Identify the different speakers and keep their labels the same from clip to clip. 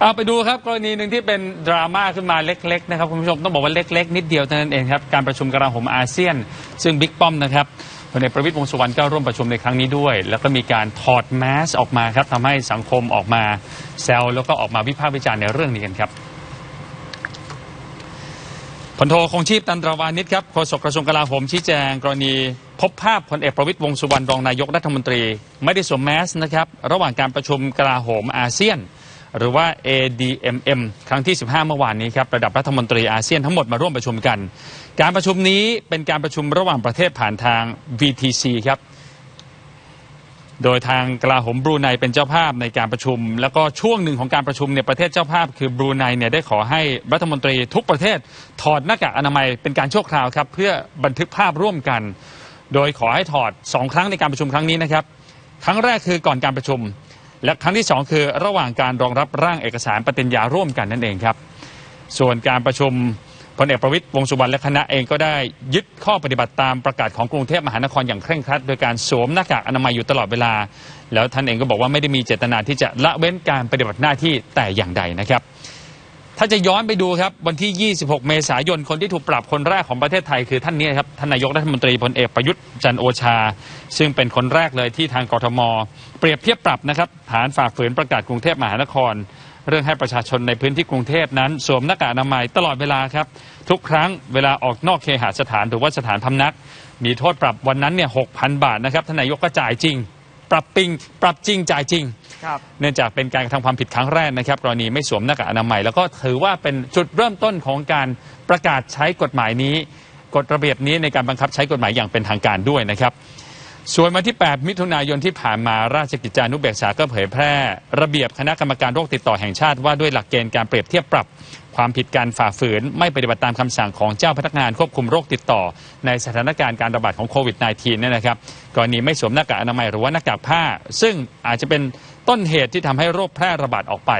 Speaker 1: เอาไปดูครับกรณีหนึ่งที่เป็นดราม่าขึ้นมาเล็กๆนะครับคุณผู้ชมต้องบอกว่าเล็ก ๆ นิดเดียวเท่านั้นเองครับการประชุมกลาโหมอาเซียน ซึ่งบิ๊กป้อมนะครับพลเอกประวิตรวงษ์สุวรรณก็ร่วมประชุมในครั้งนี้ด้วย แล้วก็มีการถอดแมสออกมาครับทำให้สังคมออกมาแซวแล้วก็ออกมาวิพากษ์วิจารณ์ในเรื่องนี้กันครับพลโทคงชีพตันตราวานิชครับโฆษกกระทรวงกลาโหมชี้แจงกรณีพบภาพพลเอกประวิตรวงษ์สุวรรณรองนายกรัฐมนตรี ไม่ได้สวมแมสนะครับระหว่างการประชุมกลาโหมอาเซียน หรือว่า ADMM ครั้งที่ 15 เมื่อวานนี้ครับระดับรัฐมนตรีอาเซียนทั้งหมดมาร่วมประชุมกัน การประชุมนี้เป็นการประชุมระหว่างประเทศผ่านทาง VTC ครับโดยทางกลาโหมบรูไนเป็นเจ้าภาพในการประชุม แล้วก็ช่วงหนึ่งของการประชุมเนี่ยประเทศเจ้าภาพคือบรูไนเนี่ยได้ขอให้รัฐมนตรีทุกประเทศถอดหน้ากากอนามัยเป็นการชั่วคราวครับเพื่อบันทึกภาพร่วมกัน โดยขอให้ถอดสองครั้งในการประชุมครั้งนี้นะครับ ครั้งแรกคือก่อนการประชุม และครั้งที่สองคือระหว่างการรองรับร่างเอกสารปฏิญญาร่วมกันนั่นเองครับ ส่วนการประชุมพลเอกประวิตยวงสุวรรณและคณะเองก็ได้ยึดข้อปฏิบัติตามประกาศของกรุงเทพมหานครอย่างเคร่งครัด โดยการสวมหน้ากากอนามัยอยู่ตลอดเวลา แล้วท่านเองก็บอกว่าไม่ได้มีเจตนาที่จะละเว้นการปฏิบัติหน้าที่แต่อย่างใดนะครับ ถ้าจะย้อนไปดูครับ วันที่ 26 เมษายน คนที่ถูกปรับคนแรกของประเทศไทยคือท่านนี้ครับท่านนายกรัฐมนตรีพลเอกประยุทธ์จันโอชา ซึ่งเป็นคนแรกเลยที่ทางกรทม เปรียบเทียบปรับนะครับฐานฝ่าฝืนประกาศกรุงเทพมหานคร เรื่องให้ประชาชนในพื้นที่กรุงเทพนั้น สวมหน้ากากอนามัยตลอดเวลาครับ ทุกครั้งเวลาออกนอกเคหสถานหรือว่าสถานพำนัก มีโทษปรับวันนั้นเนี่ย6,000 บาทนะครับท่านนายกก็จ่ายจริง ปรับปิงปรับจริงจ่ายจริง
Speaker 2: ครับ
Speaker 1: เนื่องจากเป็นการกระทำความผิดครั้งแรกนะครับกรณีไม่สวมหน้ากากอนามัย แล้วก็ถือว่าเป็นจุดเริ่มต้นของการประกาศใช้กฎหมายนี้ กฎระเบียบนี้ในการบังคับใช้กฎหมายอย่างเป็นทางการด้วยนะครับ ส่วนวันที่ 8 มิถุนายนที่ผ่านมาราชกิจจานุเบกษาก็เผยแพร่ ระเบียบคณะกรรมการโรคติดต่อแห่งชาติว่าด้วยหลักเกณฑ์การเปรียบเทียบปรับ ความผิดการฝ่าฝืน ไม่ปฏิบัติตามคำสั่งของเจ้าพนักงานควบคุมโรคติดต่อ ในสถานการณ์การระบาดของโควิด -19 เนี่ยนะครับกรณีไม่สวมหน้ากากอนามัยหรือว่าหน้ากากผ้า ซึ่งอาจจะเป็นต้นเหตุที่ทำให้โรคแพร่ระบาดออกไป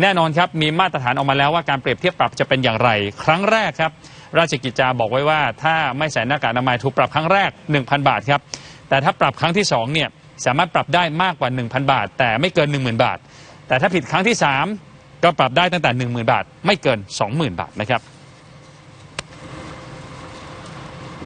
Speaker 1: แน่นอนครับมีมาตรฐานออกมาแล้วว่าการเปรียบเทียบปรับจะเป็นอย่างไร ครั้งแรกครับ ราชกิจจาบอกไว้ว่า ถ้าไม่ใส่หน้ากากอนามัยถูกปรับครั้งแรก 1,000 บาทครับ แต่ถ้าปรับครั้งที่2เนี่ยสามารถปรับได้มากกว่า 1,000 บาท แต่ไม่เกิน 10,000 บาท แต่ถ้าผิดครั้งที่ 3 ก็ปรับได้ตั้งแต่ 10,000 บาท ไม่เกิน 20,000 บาทนะครับ